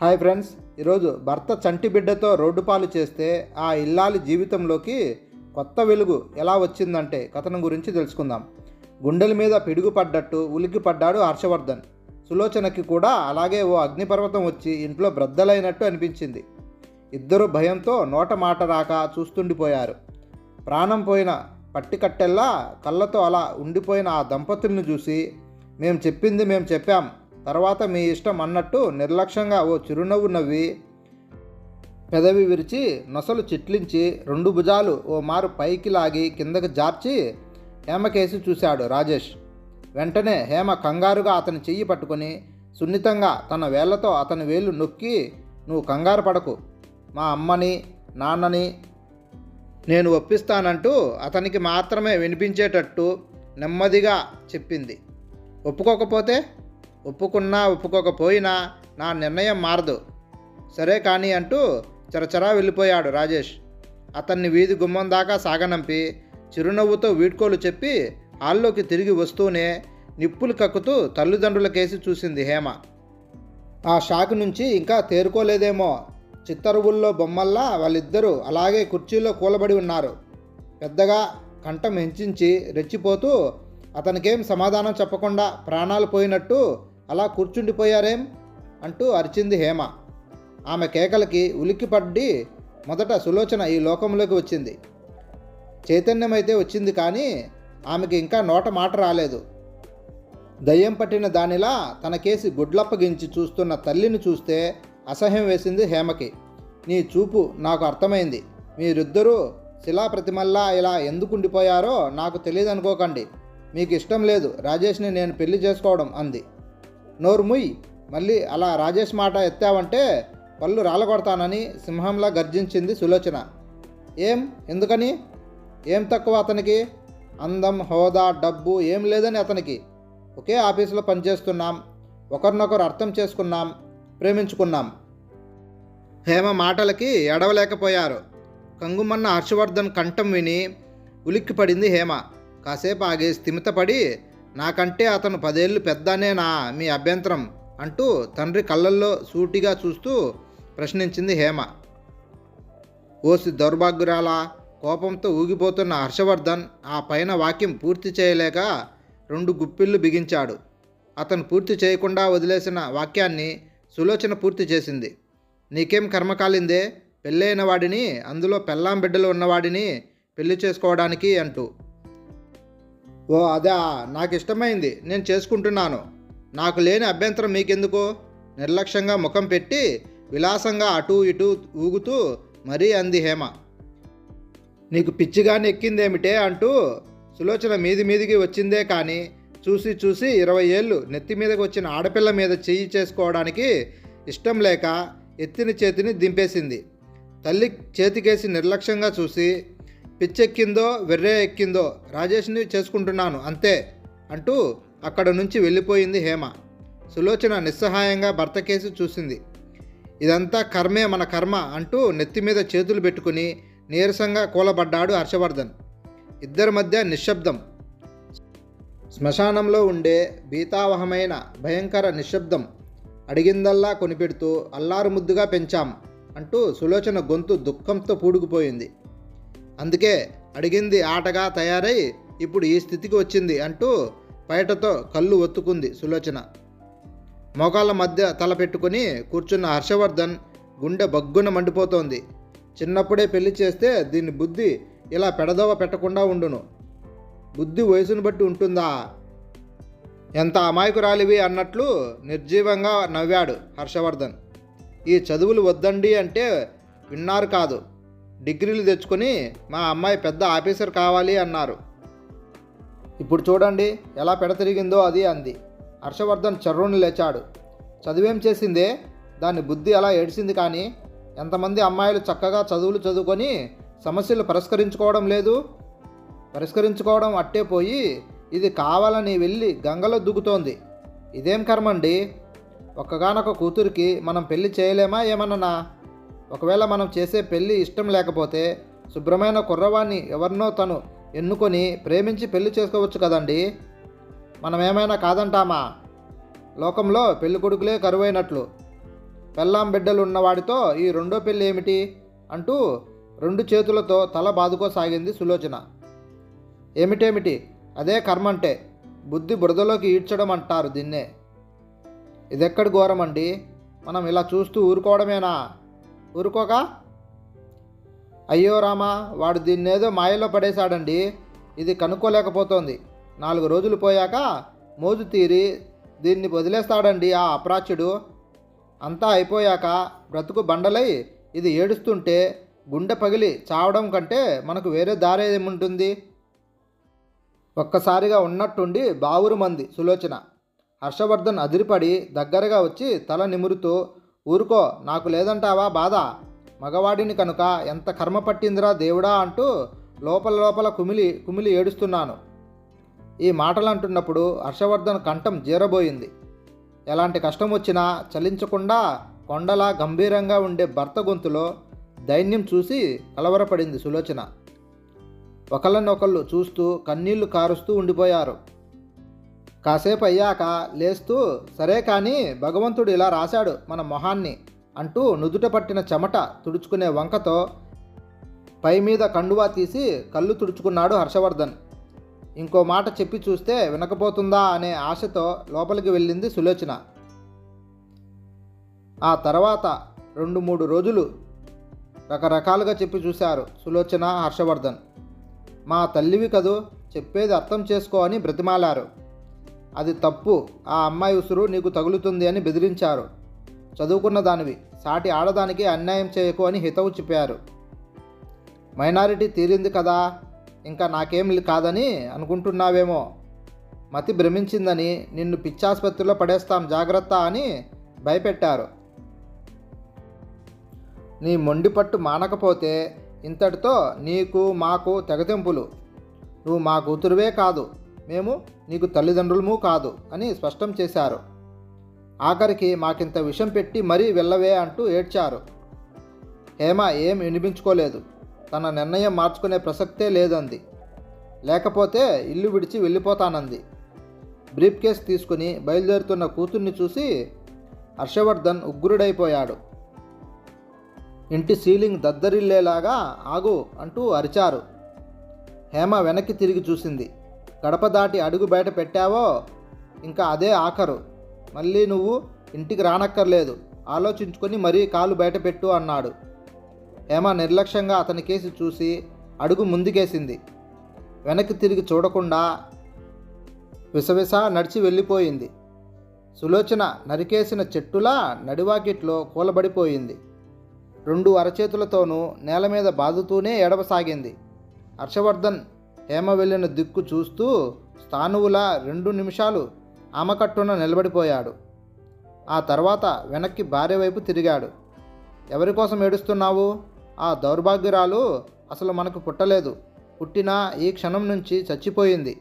Hi friends ఈరోజు భర్త చంటి బిడ్డతో రోడ్డు పాలు చేస్తే ఆ ఇల్లాలి జీవితంలోకి కొత్త వెలుగు ఎలా వచ్చిందంటే కథనం గురించి తెలుసుకుందాం. గుండెల మీద పిడుగుపడ్డట్టు ఉలిక్కిపడ్డాడు ఉలికి పడ్డాడు హర్షవర్ధన్. సులోచనకి కూడా అలాగే ఓ అగ్నిపర్వతం వచ్చి ఇంట్లో బ్రద్దలైనట్టు అనిపించింది. ఇద్దరు భయంతో నోట మాట రాక చూస్తుండిపోయారు. ప్రాణం పోయిన పట్టికట్టెల్లా కళ్ళతో అలా ఉండిపోయిన ఆ దంపతుల్ని చూసి మేము చెప్పింది మేము చెప్పాం. తర్వాత మీ ఇష్టం అన్నట్టు నిర్లక్ష్యంగా ఓ చిరునవ్వు నవ్వి పెదవి విరిచి నొసలు చిట్లించి రెండు భుజాలు ఓ మారు పైకి లాగి కిందకు జార్చి హేమకేసి చూశాడు రాజేష్. వెంటనే హేమ కంగారుగా అతని చెయ్యి పట్టుకొని సున్నితంగా తన వేళ్ళతో అతని వేలు నొక్కి నువ్వు కంగారు పడకు. మా అమ్మని నాన్నని నేను ఒప్పిస్తానంటూ అతనికి మాత్రమే వినిపించేటట్టు నెమ్మదిగా చెప్పింది. ఒప్పుకోకపోతే ఒప్పుకున్నా ఒప్పుకోకపోయినా నా నిర్ణయం మారదు. సరే కానీ అంటూ చరచరా వెళ్ళిపోయాడు రాజేష్. అతన్ని వీధి గుమ్మం దాకా సాగనంపి చిరునవ్వుతో వీడ్కోలు చెప్పి హాల్లోకి తిరిగి వస్తూనే నిప్పులు కక్కుతూ తల్లిదండ్రులకేసి చూసింది హేమ. ఆ షాక్ నుంచి ఇంకా తేరుకోలేదేమో. చిత్తరువుల్లో బొమ్మల్లా వాళ్ళిద్దరూ అలాగే కుర్చీలో కూలబడి ఉన్నారు. పెద్దగా కంఠం హెంచించి రెచ్చిపోతూ అతనికేం సమాధానం చెప్పకుండా ప్రాణాలు పోయినట్టు అలా కూర్చుండిపోయారేం? అంటూ అరిచింది హేమ. ఆమె కేకలకి ఉలిక్కిపడ్డి మొదట సులోచన ఈ లోకంలోకి వచ్చింది. చైతన్యమైతే వచ్చింది కానీ ఆమెకి ఇంకా నోట మాట రాలేదు. దయ్యం పట్టిన దానిలా తన కేసి గుడ్లప్పగించి చూస్తున్న తల్లిని చూస్తే అసహ్యం వేసింది హేమకి. నీ చూపు నాకు అర్థమైంది. మీరిద్దరూ శిలాప్రతిమల్లా ఇలా ఎందుకు ఉండిపోయారో నాకు తెలియదు అనుకోకండి మీకు ఇష్టం లేదు. రాజేష్ని నేను పెళ్ళి చేసుకోవడం అంది. నోరు ముయ్. మళ్ళీ అలా రాజేష్ మాట ఎత్తావంటే పళ్ళు రాలగొడతానని సింహంలా గర్జించింది సులోచన. ఏం? ఎందుకని? ఏం తక్కువ అతనికి? అందం హోదా డబ్బు ఏం లేదని అతనికి. ఒకే ఆఫీసులో పనిచేస్తున్నాం. ఒకరినొకరు అర్థం చేసుకున్నాం ప్రేమించుకున్నాం. హేమ మాటలకి ఎడవలేకపోయారు. కంగుమన్న హర్షవర్ధన్ కంఠం విని ఉలిక్కిపడింది హేమ. కాసేపు ఆగి స్థిమితపడి నాకంటే అతను పదేళ్ళు పెద్దనేనా మీ అభ్యంతరం అంటూ తండ్రి కళ్ళల్లో సూటిగా చూస్తూ ప్రశ్నించింది హేమ. ఓసి దౌర్భాగ్యురాల కోపంతో ఊగిపోతున్న హర్షవర్ధన్ ఆ పైన వాక్యం పూర్తి చేయలేక రెండు గుప్పిళ్ళు బిగించాడు. అతను పూర్తి చేయకుండా వదిలేసిన వాక్యాన్ని సులోచన పూర్తి చేసింది. నీకేం కర్మకాలిందే పెళ్ళైన వాడిని అందులో పెళ్ళాం బిడ్డలు ఉన్నవాడిని పెళ్ళి చేసుకోవడానికి అంటూ ఓ అదా నాకు ఇష్టమైంది. నేను చేసుకుంటున్నాను. నాకు లేని అభ్యంతరం మీకెందుకు? నిర్లక్ష్యంగా ముఖం పెట్టి విలాసంగా అటూ ఇటూ ఊగుతూ మరీ అంది హేమ. నీకు పిచ్చిగాని ఎక్కిందేమిటే అంటూ సులోచన మీది మీదికి వచ్చిందే కానీ చూసి చూసి ఇరవై ఏళ్ళు నెత్తి మీదకి వచ్చిన ఆడపిల్ల మీద చెయ్యి చేసుకోవడానికి ఇష్టం లేక ఎత్తిన చేతిని దింపేసింది. తల్లి చేతికేసి నిర్లక్ష్యంగా చూసి పిచ్చెక్కిందో వెర్రే ఎక్కిందో రాజేష్ని చేసుకుంటున్నాను అంతే అంటూ అక్కడ నుంచి వెళ్ళిపోయింది హేమ. సులోచన నిస్సహాయంగా భర్త కేసి చూసింది. ఇదంతా కర్మే మన కర్మ అంటూ నెత్తి మీద చేతులు పెట్టుకుని నీరసంగా కూలబడ్డాడు హర్షవర్ధన్. ఇద్దరి మధ్య నిశ్శబ్దం. శ్మశానంలో ఉండే భీతావహమైన భయంకర నిశ్శబ్దం. అడిగిందల్లా కొనిపెడుతూ అల్లారు ముద్దుగా పెంచాం అంటూ సులోచన గొంతు దుఃఖంతో పూడుకుపోయింది. అందుకే అడిగింది ఆటగా తయారై ఇప్పుడు ఈ స్థితికి వచ్చింది అంటూ బయటతో కళ్ళు ఒత్తుకుంది సులోచన. మోకాళ్ళ మధ్య తల పెట్టుకుని కూర్చున్న హర్షవర్ధన్ గుండె బగ్గున మండిపోతోంది. చిన్నప్పుడే పెళ్ళి చేస్తే దీని బుద్ధి ఇలా పెడదోవ పెట్టకుండా ఉండును. బుద్ధి వయసును బట్టి ఉంటుందా? ఎంత అమాయకురాలివి అన్నట్లు నిర్జీవంగా నవ్వాడు హర్షవర్ధన్. ఈ చదువులు వద్దండి అంటే విన్నారు కాదు. డిగ్రీలు తెచ్చుకొని మా అమ్మాయి పెద్ద ఆఫీసర్ కావాలి అన్నారు. ఇప్పుడు చూడండి ఎలా పెడతిరిగిందో అది అంది. హర్షవర్ధన్ చర్రుని లేచాడు. చదివేం చేసిందే? దాని బుద్ధి అలా ఏడ్చింది కానీ ఎంతమంది అమ్మాయిలు చక్కగా చదువులు చదువుకొని సమస్యలు పరిష్కరించుకోవడం లేదు? పరిష్కరించుకోవడం అట్టే పోయి ఇది కావాలని వెళ్ళి గంగలో దుక్కుతోంది. ఇదేం కర్మండి? ఒక్కగానొక కూతురికి మనం పెళ్ళి చేయలేమా ఏమన్నా ఒకవేళ మనం చేసే పెళ్ళి ఇష్టం లేకపోతే శుభ్రమైన కుర్రవాణ్ణి ఎవరినో తను ఎన్నుకొని ప్రేమించి పెళ్ళి చేసుకోవచ్చు కదండి? మనం ఏమైనా కాదంటామా? లోకంలో పెళ్ళి కొడుకులే కరువైనట్లు. పెళ్ళాం బిడ్డలు ఉన్నవాడితో ఈ రెండో పెళ్ళి ఏమిటి? అంటూ రెండు చేతులతో తల బాదుకోసాగింది సులోచన. ఏమిటేమిటి? అదే కర్మంటే బుద్ధి బురదలోకి ఈడ్చడం అంటారు దీన్నే. ఇదెక్కడి ఘోరమండి? మనం ఇలా చూస్తూ ఊరుకోవడమేనా? ఊరుకోక? అయ్యో రామా వాడు దీన్నేదో మాయలో పడేశాడండి. ఇది కనుక్కోలేకపోతోంది. నాలుగు రోజులు పోయాక మోజు తీరి దీన్ని వదిలేస్తాడండి ఆ అప్రాచ్యుడు. అంతా అయిపోయాక బ్రతుకు బండలై ఇది ఏడుస్తుంటే గుండె పగిలి చావడం కంటే మనకు వేరే దారి ఏముంటుంది? ఒక్కసారిగా ఉన్నట్టుండి బావురు మంది సులోచన. హర్షవర్ధన్ అదిరిపడి దగ్గరగా వచ్చి తల నిమురుతూ ఊరుకో నాకు లేదంటావా బాధ? మగవాడిని కనుక ఎంత కర్మ పట్టిందిరా దేవుడా అంటూ లోపల లోపల కుమిలి కుమిలి ఏడుస్తున్నాను. ఈ మాటలు అంటున్నప్పుడు హర్షవర్ధన్ కంఠం జీరబోయింది. ఎలాంటి కష్టం వచ్చినా చలించకుండా కొండలా గంభీరంగా ఉండే భర్త గొంతులో దైన్యం చూసి కలవరపడింది సులోచన. ఒకళ్ళనొకళ్ళు చూస్తూ కన్నీళ్ళు కారుస్తూ ఉండిపోయారు. కాసేపు అయ్యాక లేస్తూ సరే కానీ భగవంతుడు ఇలా రాశాడు మన మొహాన్ని అంటూ నుదుట పట్టిన చెమట తుడుచుకునే వంకతో పై మీద కండువా తీసి కళ్ళు తుడుచుకున్నాడు హర్షవర్ధన్. ఇంకో మాట చెప్పి చూస్తే వినకపోతుందా అనే ఆశతో లోపలికి వెళ్ళింది సులోచన. ఆ తర్వాత రెండు మూడు రోజులు రకరకాలుగా చెప్పి చూశారు సులోచన హర్షవర్ధన్. మా తల్లివి కదూ చెప్పేది అర్థం చేసుకో అని బ్రతిమాలారు. అది తప్పు. ఆ అమ్మాయి ఉసురు నీకు తగులుతుంది అని బెదిరించారు. చదువుకున్న దానివి. సాటి ఆడదానికి అన్యాయం చేయకు అని హితవు చెప్పారు. మైనారిటీ తీరింది కదా. ఇంకా నాకేం కాదని అనుకుంటున్నావేమో. మతి భ్రమించిందని నిన్ను పిచ్చాసుపత్రిలో పడేస్తాం జాగ్రత్త అని భయపెట్టారు. నీ మొండి పట్టు మానకపోతే ఇంతటితో నీకు మాకు తెగతెంపులు. నువ్వు మా కూతురువే కాదు. మేము నీకు తల్లిదండ్రులము కాదు అని స్పష్టం చేశారు. ఆఖరికి మాకింత విషం పెట్టి మరీ వెళ్ళవే అంటూ ఏడ్చారు. హేమ ఏం వినిపించుకోలేదు. తన నిర్ణయం మార్చుకునే ప్రసక్తే లేదంది. లేకపోతే ఇల్లు విడిచి వెళ్ళిపోతానంది. బ్రీఫ్ కేస్ తీసుకుని బయలుదేరుతున్న కూతుర్ని చూసి హర్షవర్ధన్ ఉగ్రుడైపోయాడు. ఇంటి సీలింగ్ దద్దరిల్లేలాగా ఆగు అంటూ అరిచారు. హేమ వెనక్కి తిరిగి చూసింది. గడప దాటి అడుగు బయట పెట్టావో? ఇంకా అదే ఆఖరు. మళ్ళీ నువ్వు ఇంటికి రానక్కర్లేదు. ఆలోచించుకొని మరీ కాలు బయట పెట్టు అన్నాడు. హేమ నిర్లక్ష్యంగా అతని కేసు చూసి అడుగు ముందుకేసింది. వెనక్కి తిరిగి చూడకుండా విసవిస నడిచి వెళ్ళిపోయింది. సులోచన నరికేసిన చెట్టులా నడివాకిట్లో కూలబడిపోయింది. రెండు అరచేతులతోనూ నేల మీద బాదుతూనే ఎడవసాగింది హర్షవర్ధన్ హేమ వెళ్ళిన దిక్కు చూస్తూ స్థానువులా రెండు నిమిషాలు ఆమకట్టున నిలబడిపోయాడు. ఆ తర్వాత వెనక్కి భార్య వైపు తిరిగాడు. ఎవరి కోసం ఏడుస్తున్నావు? ఆ దౌర్భాగ్యురాలు అసలు మనకు పుట్టలేదు. పుట్టినా ఈ క్షణం నుంచి చచ్చిపోయింది.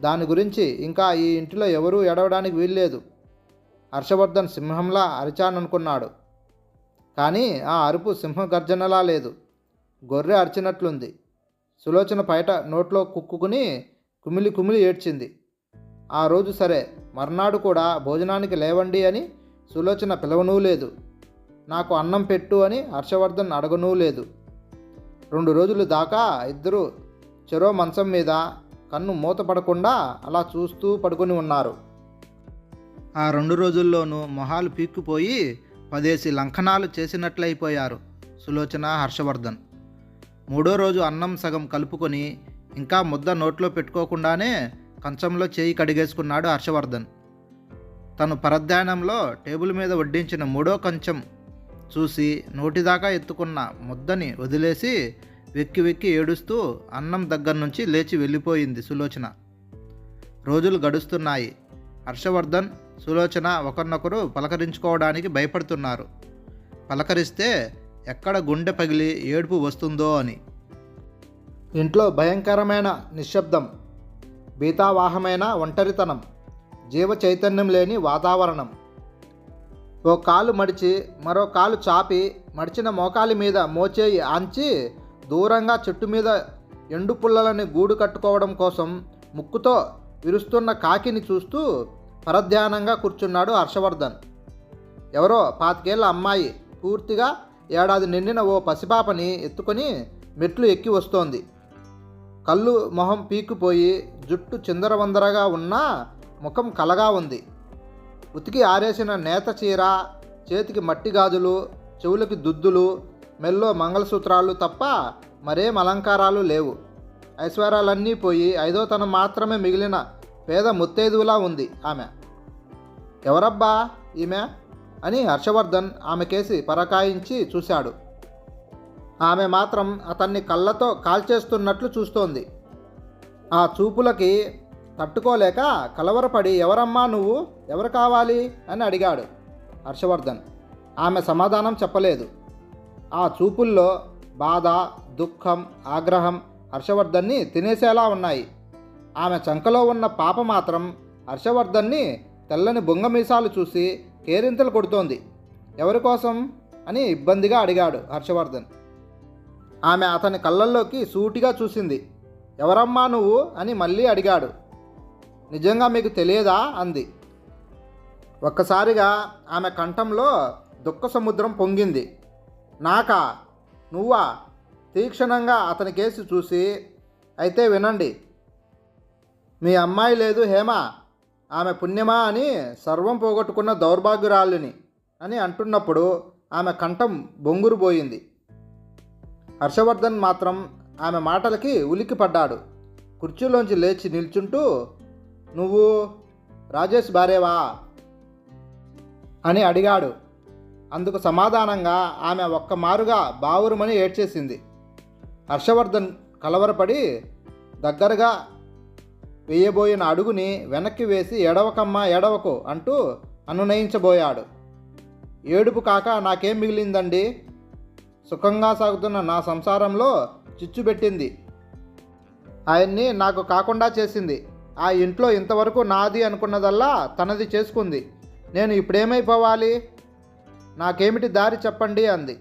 దాని గురించి ఇంకా ఈ ఇంటిలో ఎవరూ ఎడవడానికి వీల్లేదు. హర్షవర్ధన్ సింహంలా అరిచాననుకున్నాడు. కానీ ఆ అరుపు సింహ గర్జనలా లేదు. గొర్రె అరిచినట్లుంది. సులోచన బయట నోట్లో కుక్కుకుని కుమిలి కుమిలి ఏడ్చింది. ఆ రోజు సరే మర్నాడు కూడా భోజనానికి లేవండి అని సులోచన పిలవనూ లేదు. నాకు అన్నం పెట్టు అని హర్షవర్ధన్ అడగనూ లేదు. రెండు రోజులు దాకా ఇద్దరు చెరో మంచం మీద కన్ను మూతపడకుండా అలా చూస్తూ పడుకొని ఉన్నారు. ఆ రెండు రోజుల్లోనూ మొహాలు పీక్కుపోయి పదేసి లంకనాలు చేసినట్లయిపోయారు సులోచన హర్షవర్ధన్. మూడో రోజు అన్నం సగం కలుపుకొని ఇంకా ముద్ద నోట్లో పెట్టుకోకుండానే కంచంలో చేయి కడిగేసుకున్నాడు హర్షవర్ధన్. తను పరధ్యానంలో టేబుల్ మీద వడ్డించిన మూడో కంచం చూసి నోటిదాకా ఎత్తుకున్న ముద్దని వదిలేసి వెక్కి వెక్కి ఏడుస్తూ అన్నం దగ్గర నుంచి లేచి వెళ్ళిపోయింది సులోచన. రోజులు గడుస్తున్నాయి. హర్షవర్ధన్ సులోచన ఒకరినొకరు పలకరించుకోవడానికి భయపడుతున్నారు. పలకరిస్తే ఎక్కడ గుండె పగిలి ఏడుపు వస్తుందో అని. ఇంట్లో భయంకరమైన నిశ్శబ్దం భీతావాహమైన ఒంటరితనం జీవ చైతన్యం లేని వాతావరణం. ఓ కాలు మడిచి మరో కాలు చాపి మడిచిన మోకాలి మీద మోచేయి ఆంచి దూరంగా చెట్టు మీద ఎండు పుల్లలని గూడు కట్టుకోవడం కోసం ముక్కుతో విరుస్తున్న కాకిని చూస్తూ పరధ్యానంగా కూర్చున్నాడు హర్షవర్ధన్. ఎవరో పాతికేళ్ళ అమ్మాయి పూర్తిగా ఏడాది నిండిన ఓ పసిపాపని ఎత్తుకొని మెట్లు ఎక్కి వస్తోంది. కళ్ళు మొహం పీకిపోయి జుట్టు చిందరవందరగా ఉన్నా ముఖం కలగా ఉంది. ఉతికి ఆరేసిన నేత చీర చేతికి మట్టి గాజులు చెవులకి దుద్దులు మెల్లో మంగళసూత్రాలు తప్ప మరేం అలంకారాలు లేవు. ఐశ్వర్యాలన్నీ పోయి ఐదో తన మాత్రమే మిగిలిన పేద ముత్తైదువులా ఉంది ఆమె. ఎవరబ్బా ఈమె? అని హర్షవర్ధన్ ఆమె కేసి పరకాయించి చూశాడు. ఆమె మాత్రం అతన్ని కళ్ళతో కాల్చేస్తున్నట్లు చూస్తోంది. ఆ చూపులకి తట్టుకోలేక కలవరపడి ఎవరమ్మా నువ్వు? ఎవరు కావాలి? అని అడిగాడు హర్షవర్ధన్. ఆమె సమాధానం చెప్పలేదు. ఆ చూపుల్లో బాధ దుఃఖం ఆగ్రహం హర్షవర్ధన్ని తినేసేలా ఉన్నాయి. ఆమె చంకలో ఉన్న పాప మాత్రం హర్షవర్ధన్ని తెల్లని బొంగమీసాలు చూసి కేరింతలు కొడుతోంది. ఎవరి కోసం? అని ఇబ్బందిగా అడిగాడు హర్షవర్ధన్. ఆమె అతని కళ్ళల్లోకి సూటిగా చూసింది. ఎవరమ్మా నువ్వు? అని మళ్ళీ అడిగాడు. నిజంగా మీకు తెలియదా? అంది. ఒక్కసారిగా ఆమె కంఠంలో దుఃఖ సముద్రం పొంగింది. నాకా? నువ్వా? తీక్షణంగా అతని కేసు చూసి అయితే వినండి. మీ అమ్మాయి లేదు హేమ. ఆమె పుణ్యమా అని సర్వం పోగొట్టుకున్న దౌర్భాగ్యురాలుని అని అంటున్నప్పుడు ఆమె కంఠం బొంగురు పోయింది. హర్షవర్ధన్ మాత్రం ఆమె మాటలకి ఉలిక్కి పడ్డాడు. కుర్చీలోంచి లేచి నిల్చుంటూ నువ్వు రాజేష్ భార్యవా? అని అడిగాడు. అందుకు సమాధానంగా ఆమె ఒక్క మారుగా బావురుమని ఏడ్చేసింది. హర్షవర్ధన్ కలవరపడి దగ్గరగా వేయబోయిన అడుగుని వెనక్కి వేసి ఎడవకమ్మా ఎడవకు అంటూ అనునయించబోయాడు. ఏడుపు కాక నాకేం మిగిలిందండి? సుఖంగా సాగుతున్న నా సంసారంలో చిచ్చు పెట్టింది. ఆయన్ని నాకు కాకుండా చేసింది. ఆ ఇంట్లో ఇంతవరకు నాది అనుకున్నదల్లా తనది చేసుకుంది. నేను ఇప్పుడేమైపోవాలి? నాకేమిటి దారి చెప్పండి అంది.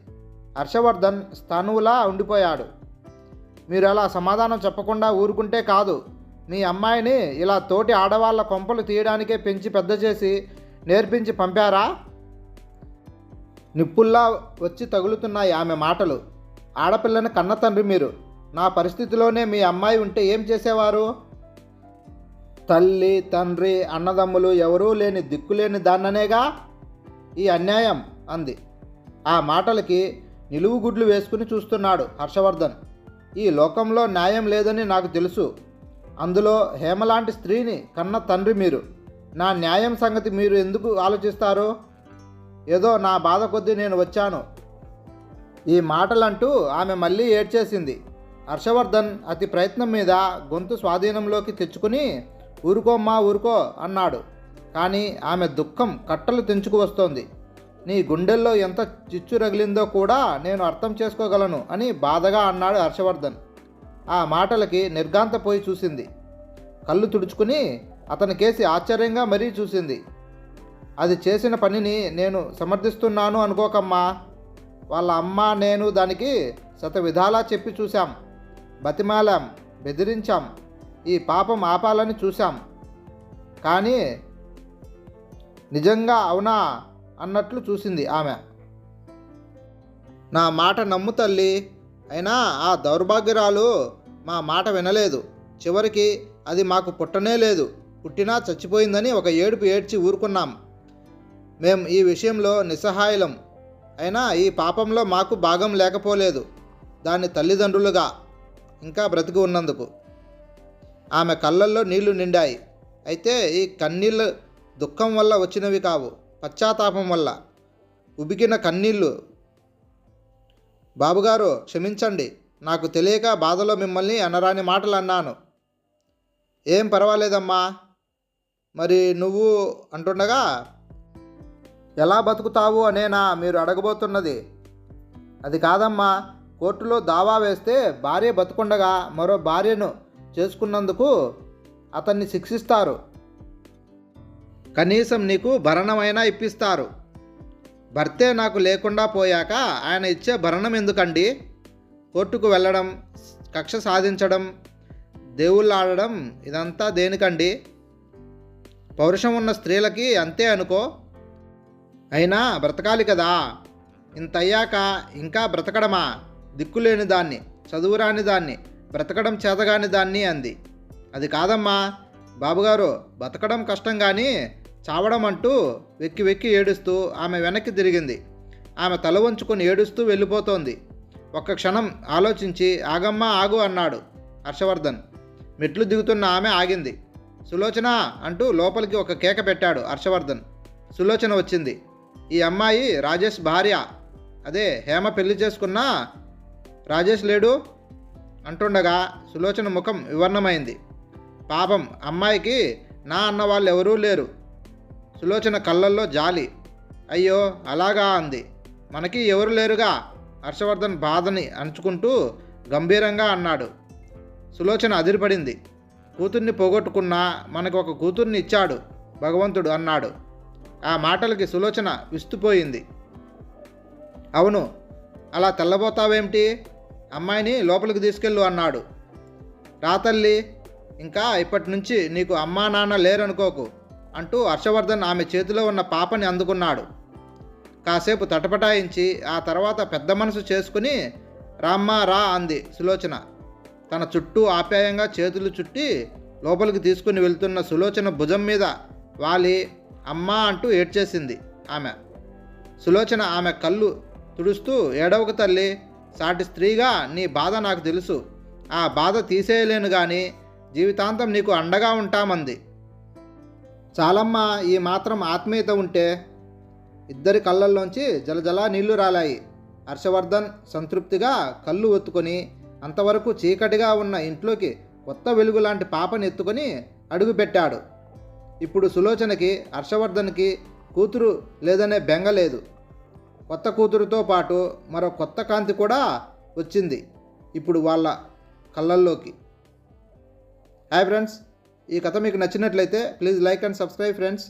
హర్షవర్ధన్ స్థానువులా ఉండిపోయాడు. మీరు అలా సమాధానం చెప్పకుండా ఊరుకుంటే కాదు. మీ అమ్మాయిని ఇలా తోటి ఆడవాళ్ళ కొంపలు తీయడానికే పెంచి పెద్ద చేసి నేర్పించి పంపారా? నిప్పుల్లా వచ్చి తగులుతున్నాయి ఆమె మాటలు. ఆడపిల్లని కన్న తండ్రి మీరు. నా పరిస్థితిలోనే మీ అమ్మాయి ఉంటే ఏం చేసేవారు? తల్లి తండ్రి అన్నదమ్ములు ఎవరూ లేని దిక్కులేని దాన్ననేగా? ఈ అన్యాయం అంది. ఆ మాటలకి నిలువుగుడ్లు వేసుకుని చూస్తున్నాడు హర్షవర్ధన్. ఈ లోకంలో న్యాయం లేదని నాకు తెలుసు. అందులో హేమలాంటి స్త్రీని కన్న తండ్రి మీరు. నా న్యాయం సంగతి మీరు ఎందుకు ఆలోచిస్తారు? ఏదో నా బాధ కొద్దీ నేను వచ్చాను. ఈ మాటలంటూ ఆమె మళ్ళీ ఏడ్చేసింది. హర్షవర్ధన్ అతి ప్రయత్నం మీద గొంతు స్వాధీనంలోకి తెచ్చుకుని ఊరుకోమ్మా ఊరుకో అన్నాడు. కానీ ఆమె దుఃఖం కట్టలు తెంచుకు వస్తోంది. నీ గుండెల్లో ఎంత చిచ్చు రగిలిందో కూడా నేను అర్థం చేసుకోగలను అని బాధగా అన్నాడు హర్షవర్ధన్. ఆ మాటలకి నిర్గాంతపోయి చూసింది. కళ్ళు తుడుచుకుని అతని కేసి ఆశ్చర్యంగా మరీ చూసింది. అది చేసిన పనిని నేను సమర్థిస్తున్నాను అనుకోకమ్మా. వాళ్ళ అమ్మ నేను దానికి శత విధాలా చెప్పి చూశాం. బతిమాలాం బెదిరించాం. ఈ పాపం ఆపాలని చూశాం. కానీ నిజంగా అవునా అన్నట్లు చూసింది ఆమె. నా మాట నమ్ము తల్లి. అయినా ఆ దౌర్భాగ్యరాలు మా మాట వినలేదు. చివరికి అది మాకు పుట్టనే లేదు. పుట్టినా చచ్చిపోయిందని ఒక ఏడుపు ఏడ్చి ఊరుకున్నాం. మేం ఈ విషయంలో నిస్సహాయలం. అయినా ఈ పాపంలో మాకు భాగం లేకపోలేదు. దాని తల్లిదండ్రులుగా ఇంకా బ్రతికి ఉన్నందుకు. ఆమె కళ్ళల్లో నీళ్ళు నిండాయి. అయితే ఈ కన్నీళ్ళు దుఃఖం వల్ల వచ్చినవి కావు. పశ్చాత్తాపం వల్ల. ఉబికిన కన్నీళ్ళు బాబుగారు క్షమించండి. నాకు తెలియక బాధలో మిమ్మల్ని అనరాని మాటలు అన్నాను ఏం పర్వాలేదమ్మా. మరి నువ్వు అంటుండగా ఎలా బతుకుతావు అనేనా మీరు అడగబోతున్నది. అది కాదమ్మా. కోర్టులో దావా వేస్తే భార్య బతుకుండగా మరో భార్యను చేసుకున్నందుకు అతన్ని శిక్షిస్తారు. కనీసం నీకు భరణమైనా ఇప్పిస్తారు. భర్తే నాకు లేకుండా పోయాక ఆయన ఇచ్చే భరణం ఎందుకండి? కోర్టుకు వెళ్ళడం కక్ష సాధించడం దేవుళ్ళు ఆడడం ఇదంతా దేనికండి? పౌరుషం ఉన్న స్త్రీలకి అంతే అనుకో. అయినా బ్రతకాలి కదా. ఇంత అయ్యాక ఇంకా బ్రతకడమా? దిక్కులేని దాన్ని చదువురాని దాన్ని బ్రతకడం చేతగాని దాన్ని అంది. అది కాదమ్మా. బాబుగారు బతకడం కష్టం కానీ చావడం అంటూ వెక్కి వెక్కి ఏడుస్తూ ఆమె వెనక్కి తిరిగింది. ఆమె తల వంచుకొని ఏడుస్తూ వెళ్ళిపోతోంది. ఒక్క క్షణం ఆలోచించి ఆగమ్మా ఆగు అన్నాడు హర్షవర్ధన్. మెట్లు దిగుతున్న ఆమె ఆగింది. సులోచన అంటూ లోపలికి ఒక కేక పెట్టాడు హర్షవర్ధన్. సులోచన వచ్చింది. ఈ అమ్మాయి రాజేష్ భార్య. అదే హేమ పెళ్ళి చేసుకున్నా రాజేష్ లేడు? అంటుండగా సులోచన ముఖం వివర్ణమైంది. పాపం అమ్మాయికి నా అన్న వాళ్ళు ఎవరూ లేరు. సులోచన కళ్ళల్లో జాలి. అయ్యో అలాగా అంది. మనకి ఎవరు లేరుగా? హర్షవర్ధన్ బాధని అంచుకుంటూ గంభీరంగా అన్నాడు. సులోచన అదిరిపడింది. కూతుర్ని పోగొట్టుకున్నా మనకు ఒక కూతుర్ని ఇచ్చాడు భగవంతుడు అన్నాడు. ఆ మాటలకి సులోచన విస్తుపోయింది. అవును అలా తెల్లబోతావేమిటి? అమ్మాయిని లోపలికి తీసుకెళ్ళు అన్నాడు. రాతల్లి ఇంకా ఇప్పటి నుంచి నీకు అమ్మా నాన్న లేరనుకోకు. అంటూ హర్షవర్ధన్ ఆమె చేతిలో ఉన్న పాపని అందుకున్నాడు. కాసేపు తటపటాయించి ఆ తర్వాత పెద్ద మనసు చేసుకుని రామ్మా రా అంది సులోచన. తన చుట్టూ ఆప్యాయంగా చేతులు చుట్టి లోపలికి తీసుకుని వెళ్తున్న సులోచన భుజం మీద వాలి అమ్మా అంటూ ఏడ్చేసింది ఆమె. సులోచన ఆమె కళ్ళు తుడుస్తూ ఏడవకు తల్లి సాటి స్త్రీగా నీ బాధ నాకు తెలుసు. ఆ బాధ తీసేయలేను కానీ జీవితాంతం నీకు అండగా ఉంటామంది. చాలమ్మా ఈ మాత్రం ఆత్మీయత ఉంటే ఇద్దరి కళ్ళల్లోంచి జలజలా నీళ్ళు రాలాయి. హర్షవర్ధన్ సంతృప్తిగా కళ్ళు ఒత్తుకొని అంతవరకు చీకటిగా ఉన్న ఇంట్లోకి కొత్త వెలుగు లాంటి పాపని ఎత్తుకొని అడుగుపెట్టాడు ఇప్పుడు సులోచనకి హర్షవర్ధన్కి కూతురు లేదనే బెంగ లేదు. కొత్త కూతురుతో పాటు మరో కొత్త కాంతి కూడా వచ్చింది. ఇప్పుడు వాళ్ళ కళ్ళల్లోకి. Hi friends. ఈ కథ మీకు నచ్చినట్లయితే please like and subscribe friends